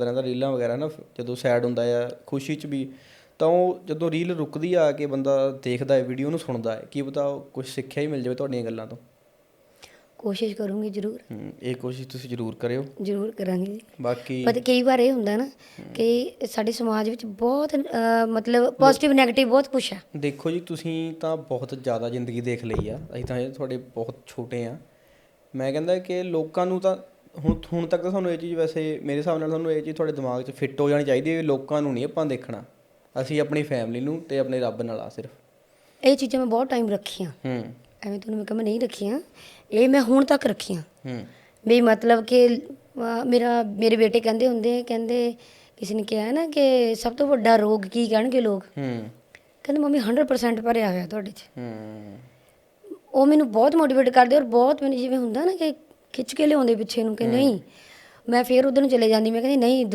ਤਰ੍ਹਾਂ ਦਾ ਰੀਲਾਂ ਵਗੈਰਾ ਨਾ ਜਦੋਂ ਸੈਡ ਹੁੰਦਾ ਆ ਖੁਸ਼ੀ 'ਚ ਵੀ ਤਾਂ ਉਹ ਜਦੋਂ ਰੀਲ ਰੁਕਦੀ ਆ ਕੇ ਬੰਦਾ ਦੇਖਦਾ ਹੈ ਵੀਡੀਓ ਨੂੰ ਸੁਣਦਾ ਹੈ ਕੀ ਪਤਾ ਕੁਝ ਸਿੱਖਿਆ ਹੀ ਮਿਲ ਜਾਵੇ ਤੁਹਾਡੀਆਂ ਗੱਲਾਂ ਤੋਂ। ਕੋਸ਼ਿਸ਼ ਕਰੂੰਗੀ ਜ਼ਰੂਰ। ਹੂੰ, ਇਹ ਕੋਸ਼ਿਸ਼ ਤੁਸੀਂ ਜ਼ਰੂਰ ਕਰਿਓ। ਜ਼ਰੂਰ ਕਰਾਂਗੀ। ਜੀ ਬਾਕੀ ਪਰ ਕਈ ਵਾਰ ਇਹ ਹੁੰਦਾ ਨਾ ਕਿ ਸਾਡੇ ਸਮਾਜ ਵਿੱਚ ਬਹੁਤ ਅ, ਮਤਲਬ ਪੋਜ਼ਿਟਿਵ 네ਗੇਟਿਵ ਬਹੁਤ ਕੁਛ ਹੈ ਦੇਖੋ ਜੀ ਤੁਸੀਂ ਤਾਂ ਬਹੁਤ ਜ਼ਿਆਦਾ ਜ਼ਿੰਦਗੀ ਦੇਖ ਲਈ ਆ। ਅਸੀਂ ਤਾਂ ਹਜੇ ਤੁਹਾਡੇ ਬਹੁਤ ਛੋਟੇ ਆ। ਮੈਂ ਕਹਿੰਦਾ ਕਿ ਲੋਕਾਂ ਨੂੰ ਤਾਂ ਹੁਣ ਹੁਣ ਤੱਕ ਤਾਂ ਤੁਹਾਨੂੰ ਇਹ ਚੀਜ਼ ਵੈਸੇ ਮੇਰੇ ਹਿਸਾਬ ਨਾਲ ਤੁਹਾਨੂੰ ਇਹ ਚੀਜ਼ ਤੁਹਾਡੇ ਦਿਮਾਗ 'ਚ ਫਿੱਟ ਹੋ ਜਾਣੀ ਚਾਹੀਦੀ ਹੈ ਲੋਕਾਂ ਨੂੰ ਨਹੀਂ ਆਪਾਂ ਦੇਖਣਾ। ਅਸੀਂ ਆਪਣੀ ਫੈਮਿਲੀ ਨੂੰ ਤੇ ਆਪਣੇ ਰੱਬ ਨਾਲ ਆ ਸਿਰਫ। ਇਹ ਚੀਜ਼ਾਂ ਮੈਂ ਬਹੁਤ ਟਾਈਮ ਰੱਖੀਆਂ। ਹੂੰ। ਐਵੇਂ ਤੁਹਾਨੂੰ ਮੈਂ ਕਹਾਂ ਨਹੀਂ ਰੱਖੀਆਂ। ਇਹ ਮੈਂ ਹੁਣ ਤੱਕ ਰੱਖੀਆਂ। ਹੂੰ। ਵੀ ਮਤਲਬ ਕਿ ਮੇਰਾ ਮੇਰੇ ਬੇਟੇ ਕਹਿੰਦੇ ਹੁੰਦੇ ਆ, ਕਹਿੰਦੇ ਕਿਸੇ ਨੇ ਕਿਹਾ ਨਾ ਕਿ ਸਭ ਤੋਂ ਵੱਡਾ ਰੋਗ ਕੀ ਕਹਿਣਗੇ ਲੋਕ? ਹੂੰ। ਕਹਿੰਦੇ ਮੰਮੀ 100% ਭਰਿਆ ਹੋਇਆ ਤੁਹਾਡੇ 'ਚ। ਹੂੰ। ਉਹ ਮੈਨੂੰ ਬਹੁਤ ਮੋਟੀਵੇਟ ਕਰਦੇ ਔਰ ਬਹੁਤ ਮੈਨੂੰ ਜਿਵੇਂ ਹੁੰਦਾ ਨਾ ਕਿ ਖਿੱਚ ਕੇ ਲਿਆਉਂਦੇ ਪਿੱਛੇ ਨੂੰ ਕਿ ਨਹੀਂ। ਮੈਂ ਫੇਰ ਉਧਰ ਨੂੰ ਚਲੇ ਜਾਂਦੀ ਮੈਂ ਕਹਿੰਦੀ ਨਹੀਂ